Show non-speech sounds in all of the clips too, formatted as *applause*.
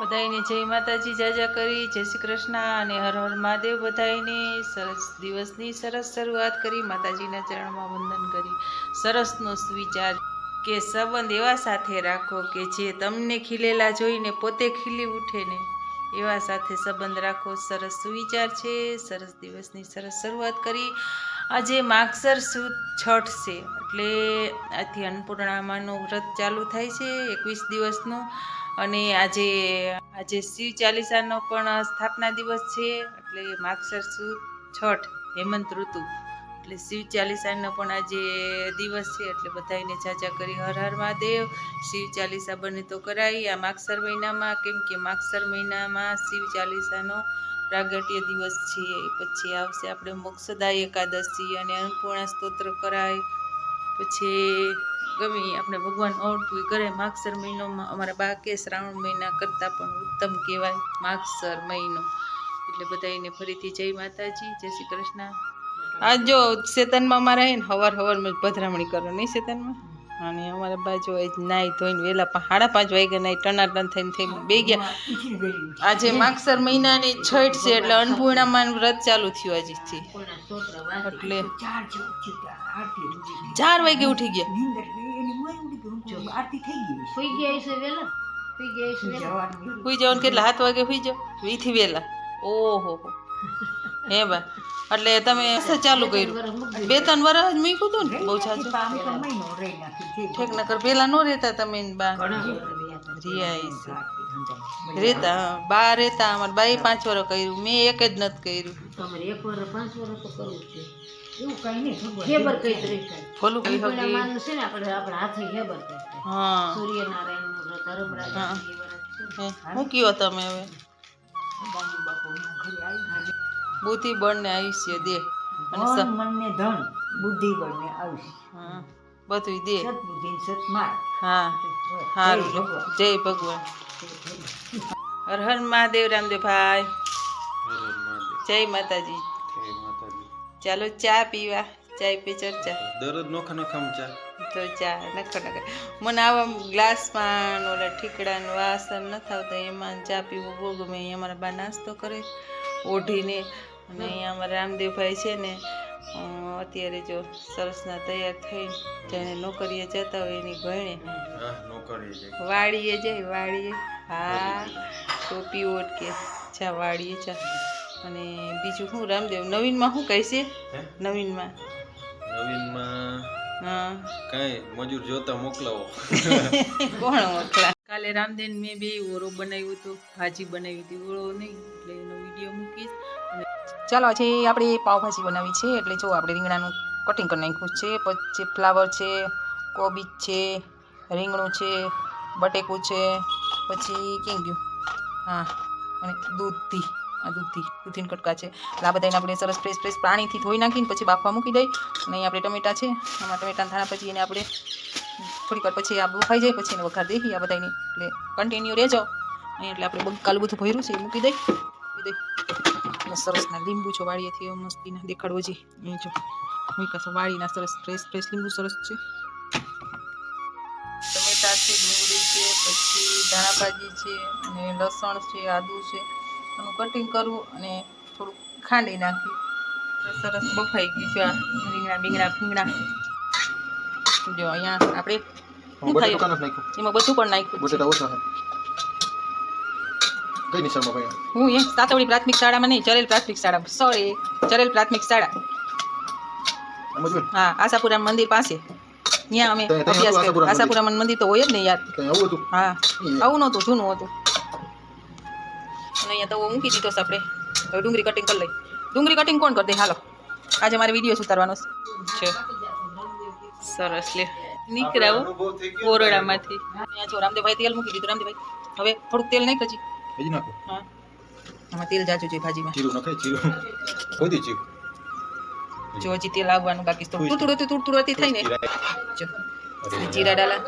બધાઈને જય માતાજી જાજા કરી, જય શ્રી કૃષ્ણ અને હર હર મહાદેવ બધાઈને સરસ દિવસની સરસ શરૂઆત કરી, માતાજીના ચરણમાં વંદન કરી. સરસનો સુવિચાર કે સંબંધ એવા સાથે રાખો કે જે તમને ખીલેલા જોઈને પોતે ખીલી ઉઠે ને, એવા સાથે સંબંધ રાખો. સરસ સુવિચાર છે, સરસ દિવસની સરસ શરૂઆત કરી. આજે માગસર સુદ છઠ છે, એટલે આથી અન્નપૂર્ણામાનું વ્રત ચાલુ થાય છે, એકવીસ દિવસનું. અને આજે આજે શિવ ચાલીસાનો પણ સ્થાપના દિવસ છે, એટલે માગસર સુદ છઠ, હેમંત ઋતુ. એટલે શિવ ચાલીસાનો પણ આજે દિવસ છે, એટલે બધાને ચાચા કરી હર હર મહાદેવ. શિવ ચાલીસા બને તો કરાય. આ માગસર મહિનામાં, કેમ કે માગસર મહિનામાં શિવ ચાલીસાનો પ્રાગટ્ય દિવસ છે. પછી આવશે આપણે મોક્ષદા એકાદશી અને અન્નપૂર્ણા સ્તોત્ર કરાય. પછી ગમે આપણે ભગવાન આવડતું હોય કરે. માગસર મહિનોમાં અમારા બા કે શ્રાવણ મહિના કરતાં પણ ઉત્તમ કહેવાય માગસર મહિનો. એટલે બધાને ફરીથી જય માતાજી, જય શ્રી કૃષ્ણ. આ જો શેતનમાં ને, હવાર હવારમાં જ પધરામણી કરો, નહીં શેતનમાં? અને અમારા બાજુ આજ નાઈ ધોઈને વહેલા પા- સાડા પાંચ વાગ્યા નાઈ ટનાટન થઈને થઈ બે ગયા. આજે માગસર મહિનાની છઠ છે એટલે અન્નપૂર્ણામાં વ્રત ચાલુ થયું આજથી એટલે ચાર વાગે ઉઠી ગયા. સુઈ ગયા છે વેલા? સુઈ ગયા છે વેલા? હુઈ જાવ ને કેટલા? સાત વાગે હુઈ જાવ વીથી વહેલા ઓહો હો હે બા એટલે તમે શું ચાલુ કર્યું. બે ત્રણ વર્ષ જ મૂક્યું હતું ને? બહુ જાજુ ઠેક નકર પેલા નો રહેતા તમે ને બા રિયા છે. રહેતા હા. બા રહેતા અમારે બાઈ પાંચ વર્ષ કર્યું મેં એક જ નથી કર્યું. તમારે એક વાર પાંચ વાર તો કરવું જ છે. હેબર કઈ તરીકે ફોલું કઈ અન્નપૂર્ણા હગી. માનું છે ને આપણે આપણા હાથે હેબર કહેતા હા. સૂર્યનારાયણનું વ્રત ધર્મરાજા હા. એ વ્રત છે. હે, શું કયો તમે હવે બુદ્ધિ બળ ને આયુષ્ય દે. અને મન ને ધન બુદ્ધિ બળને આયુષ્ય. બધું દે. સદબુદ્ધિ સત્માર્ગ હા હા જય ભગવાન. હર હર મહાદેવ રામદેવ ભાઈ. જય માતાજી. ચાલો ચા પીવા. ચા પી ચર્ચા. દરરોજ નોખા નોખા ચા. તો ચા નખો નખો. મને આવા ગ્લાસમાં ને ઓલા ઠીકડાનું વાસણ ન આવતા એમાં ચા પીવું બહુ ગમે. અમારા બા નાસ્તો કરે. ઓઢીને અને અહીંયા અમારા રામદેવભાઈ છે ને અત્યારે જો સરસના તૈયાર થઈ જેને નોકરીએ જતા હોય એની ભણે વાડીએ જાય વાડીએ. હા ટોપી ઓટકે ચા વાડીએ ચા અને બીજું શું રામદેવ નવીનમાં શું કહે છે? નવીનમાં. નવીનમાં હા. કાંઈ મજૂર જોતા મોકલાવો. *laughs* કોણ મોકલા? કાલે રામદેવ મેં બે ઓરો બનાવ્યું હતું ભાજી બનાવી હતી ઓળો નહીં એટલે એનો વીડિયો મૂકીશ. ચાલો આજે આપણે પાવભાજી બનાવી છે, એટલે જો આપણે રીંગણાનું કટિંગ કરી નાખ્યું છે, પછી ફ્લાવર છે, કોબીજ છે, રીંગણું છે, બટેકું છે, પછી કેમ ગયું હા, અને દૂધી આ દૂધી દૂધીને કટકા છે. આ બધાને આપણે સરસ ફ્રેશ ફ્રેશ પાણીથી ધોઈ નાખીને પછી બાફવા મૂકી દઈ અને અહીં આપણે ટમેટા છે. આમાં ટમેટા થાણા પછી એને આપણે થોડીક વાર પછી આ બફાઈ જાય, પછી એને વઘાર દેખી આ બધાને એટલે કન્ટિન્યુ રહેજો. અહીં એટલે આપણે કાલું બધું ભર્યું છે, એ મૂકી દઈ મૂકી દઈ સરસના લીંબુ છો વાળીએથી મસ્તીના દેખાડવો છે એ જો મૂકા છે વાળીના સરસ ફ્રેશ ફ્રેશ લીંબુ સરસ છે. ટમેટા છે ડુંગળી છે પછી ધાણા ભાજી છે અને લસણ છે આદુ છે. એનું કટિંગ કરવું અને થોડુંક ખાંડી નાખી. સરસ બફાઈ ગયું છે આ રીંગણા બીંગણા ફીંગણા. જો અહીંયા આપણે એમાં બધું પણ નાખ્યું કઈ નિશાળમાં ભાઈ હું એ સાતવડી પ્રાથમિક શાળામાં નહીં ચરેલ પ્રાથમિક શાળા સોરી ચરેલ પ્રાથમિક શાળા. એમ જ હોય હા આશાપુરા મંદિર પાસે. ત્યાં અમે ત્યાં- ત્યાં અભ્યાસ હતું કર્યો. આશાપુરા આશાપુરા મંદિર તો હોય જ ને યાર. કઈ આવું હતું? હા આવું નહોતું જૂનું હતું. અને અહીંયા તો મૂકી દીધો છે આપણે હવે ડુંગળી કટિંગ કરી લઈ. ડુંગળી કટિંગ કોણ કરી દે હાલો આજે મારે વીડિયો ઉતારવાનો છે. સરસ લે. નીકળાવો. કોરડામાંથી અહીંયા જો રામદેવભાઈ તેલ મૂકી દીધું રામદેવભાઈ. હવે થોડુંક તેલ નહીં પછી હજી નાખો. હા. આમાં તેલ જાજુ જોઈએ ભાજીમાં. જીરું નાખે જીરું. કોઈ દી જીરું. જો હજી તેલ આવવાનું બાકી. થોડું તુડતું તુડતું તુડતી થઈ ને? જો. જીરા ડાલા.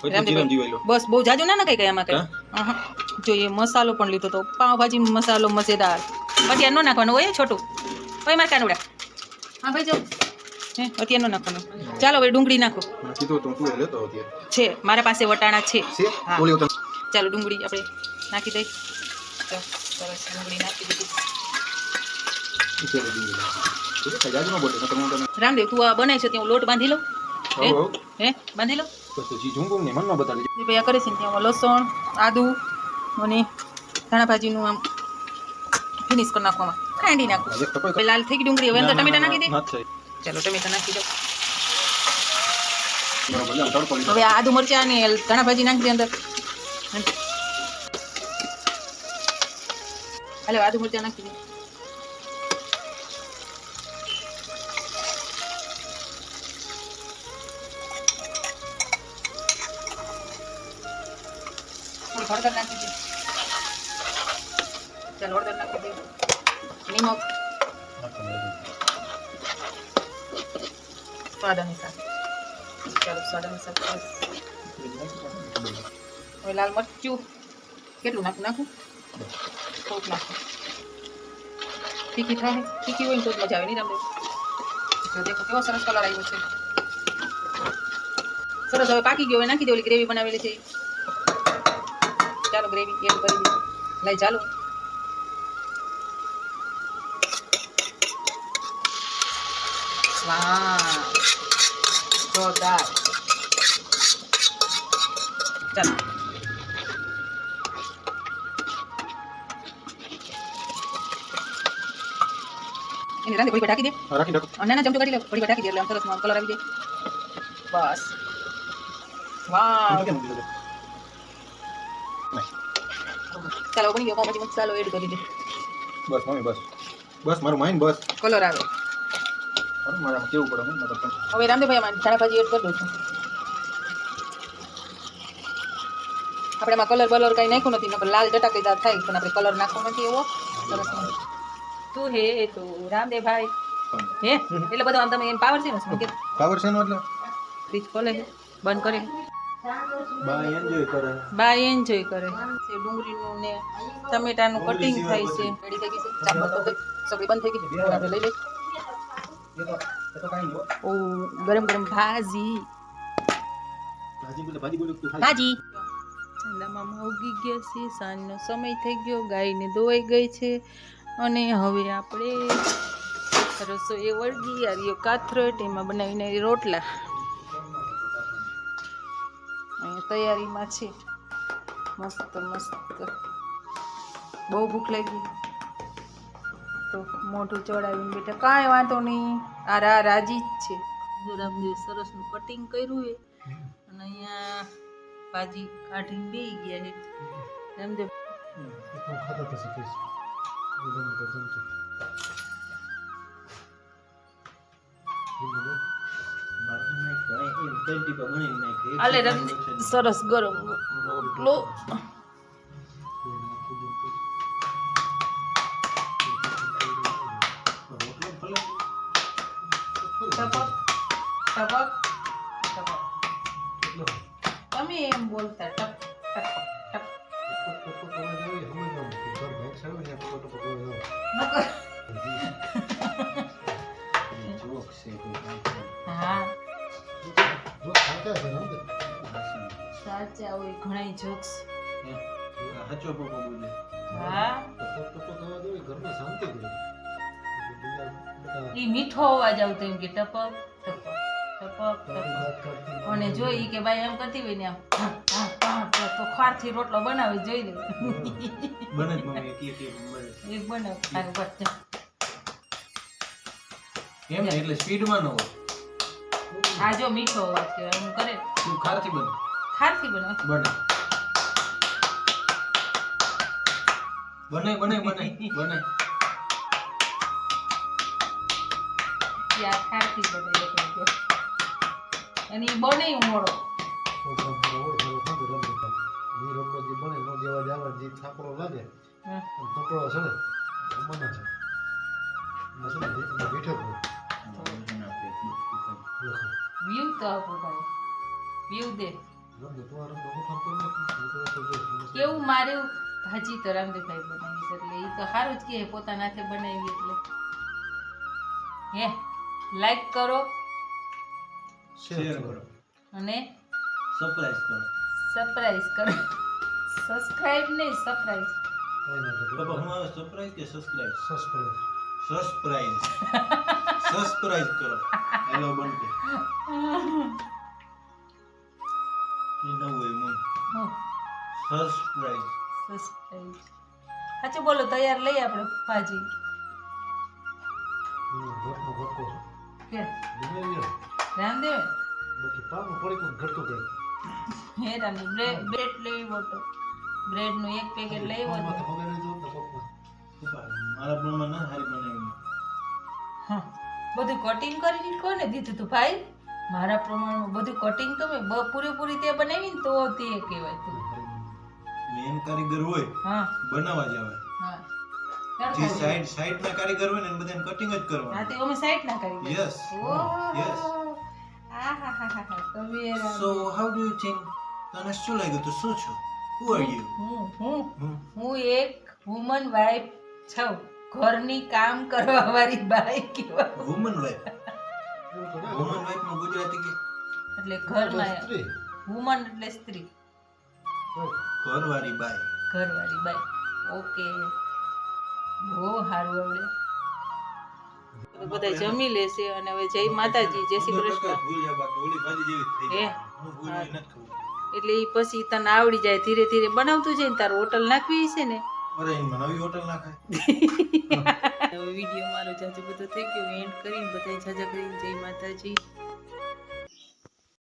કોઈ બસ બહુ જાજુ ના ના કઈ આમાં કઈ? અહં. જો એ મસાલો પણ લીધો તો પાવભાજી મસાલો મજેદાર. પછી એનો નાખવાનો હોય છોટું. હોય મારે કાનુડા. હા ભાઈ જો. હે અત્યારનો નાખવાનો. ચાલો હવે ડુંગળી નાખો. અત્યારે. છે મારા પાસે વટાણા છે. હા. ચાલો ડુંગળી આપણે નાખી દઈ. સરસ ડુંગળી નાખી દીધી. રામદેવ તું આ બનાય છે ત્યાં લોટ બાંધી લઉં હે? બાંધી લઉં કરે છે ત્યાં લસણ આદુ અને ધાણા ભાજીનું આમ ફિનિશ કરી નાખવામાં. ખાંડી નાખું. લાલ થઈ ગઈ ડુંગળી હવે અંદર ટમેટા નાખી દે. ચાલો ટમેટા નાખી દો. બરાબર લે, તડકો લીધો. હવે આદુ મરચા અને ધાણા ભાજી નાખી દે અંદર. હાલો આદુ મરચાં નાખી દે. હળદર નાખી દે. ચાલો હળદર નાખી દે. નિમક. સ્વાદ અનુસાર. ચાલો, સ્વાદ અનુસાર. હવે લાલ મરચું કેટલું નાખું નાખું? થોડુંક નાખું. તીખી થાય, તીખી હોય ને તો મજા આવે, નહીં રામદેવ? જો દેખો કેવો સરસ કલર આવ્યો છે. સરસ, હવે પાકી ગયો, હવે નાખી દે ઓલી ગ્રેવી બનાવેલી છે. ચાલો, ગ્રેવી એડ કરી દીધી. ચાલો. વાહ જોરદાર ચાલો એને રાંધે ઘડી વાર ઢાંકી દે હા, રાખી રાખો અને નાના ચમચો કાઢી લે ઘડી વાર ઢાંકી દે એટલે આમ સરસ આમ કલર આવી જાય બસ વાવ કેમ દીધો ચાલો બની ગયો પાઉંભાજી મસાલો એડ કરી દે બસ મમ્મી બસ બસ મારું માઇન્ડ બસ કલર મારામાં કેવું પડે હું નકર હવે રામદેવભાઈ આમાં ધાણા ભાજી એડ કરી દઉં છું. આપણે એમાં કલર બલર કાંઈ નાખ્યું નથી નકર લાલ ચટાકેદાર થાય પણ આપણે કલર નાખવો નથી એવો. સરસ તું હે તો રામદેવભાઈ. હે. એટલે બધું આમ તમે એમ પાવર છે? ને પાવર છે નો એટલે? ફ્રીજ ખોલે બંધ કરે. બાય એન્જોય કરે. બા એન્જોય કરે. છે ડુંગળીનું ને ટમેટાનું કટિંગ થાય છે. રેડી થઈ ગઈ છે. ચાપ બંધ સગડી બંધ થઈ ગઈ આપણે લઈ લઈ ઓ ગરમ ગરમ ભાજી. ભાજી ચંદામામા ઉગી ગયા છે સાંજનો સમય થઈ ગયો ગાયને ધોવાઈ ગઈ છે. અને હવે આપણે રસોઈ વળગી આર્યો કાથરોટ એમાં બનાવીને રોટલા. અહીંયા તૈયારીમાં છે. મસ્ત મસ્ત. બહુ ભૂખ લાગી. તો મોઢું ચડાવીને બેઠા. કાંઈ વાંધો નહીં. આ રા રાજી જ છે. રામદેવ સરસનું કટિંગ કર્યું છે અને અહીંયા ભાજી કાઢીને બેસી ગયા છે. રામદેવ સરસ ગરમ. રોટલો ટપક ટપક તમે એમ બોલતા, ટપ ટપ. હા. સાચા હોય ઘણા સાચો પપ્પો બોલે હા. ઈ મીઠો અવાજ આવતો એમ કે ટપક ટપક. અને જોઈ કે ભાઈ એમ કરતી હોય ને આમ તો- ખારથી રોટલો બનાવી જોઈ લે. બને બને એક બનાવ. બસ કેમ ને એટલે સ્પીડમાં ન હોય. આ જો મીઠો અવાજ કે એમ કરે. તું ખારથી બને. ખારથી બનાવ બને. બને બને બને બને. ત્યાં ખારથી બને કેવું માર્યું ભાજી તો રામદેવભાઈ બનાવી એટલે એ તો સારું જ કે પોતાના હાથે બનાવી એટલે. હે લાઈક કરો. શેર કરો. અને સરપ્રાઈઝ કરો. સરપ્રાઈઝ કરો. સબસ્ક્રાઇબ નહીં સરપ્રાઈઝ બાબા હું આવે સરપ્રાઈઝ કે સબસ્ક્રાઈબ સબસ્ક્રાઈબ સબસ્ક્રાઈબ કરો. હેલો બંધ કર. એ ન હોય મન સરપ્રાઈઝ સબસ્ક્રાઇબ સાચું બોલો તૈયાર લઈએ આપણે ભાજી. કે? રામદેવ હે રામ બ્રેડ બ્રેડ લેવી બોટો બ્રેડનું એક પેકેટ લઈ તો. મારા પ્રમાણે ના હારી બનાવી. હા. બધું કટિંગ કરીને કોને દીધું તું ભાઈ. મારા પ્રમાણમાં બધું કટિંગ તો મેં પૂરેપૂરી તે બનાવી ને તો તે કહેવાય તું. મેન કારીગર હોય હા. બનાવવા જ આવે. હા. જે સાઈડ સાઈડ ના કારીગર હોય ને એને બધાને કટિંગ જ હા કરવાનું તે અમે સાઈડ ના કારીગર yes yes *laughs* આહાહાહા, how do you think તને શું લાગ્યું તું શું છો હુ આર યુ હું હું હું એક વુમન વાઇફ છું. ઘરની કામ કરવા વાળી બાઈ કેવા વુમન વાઇફ વુમન વાઇફનું ગુજરાતી કે? એટલે ઘરમાં વુમન એટલે સ્ત્રી. ઘરવાળી બાઈ. ઘરવાળી બાઈ. ઓકે બહુ સારું આવડે. બધા જમી લેશે અને હવે જય માતાજી જય શ્રી કૃષ્ણ. હે? એટલે એ પછી તને આવડી જાય ધીરે ધીરે બનાવતું જાય ને તાર હોટલ નાખવી છે ને? નવી હોટલ નાખાય. *laughs* વીડિયો મારો જાજુ બધો થઈ ગયો. એન્ડ કરીને બધા જાજા કરીને જય માતાજી.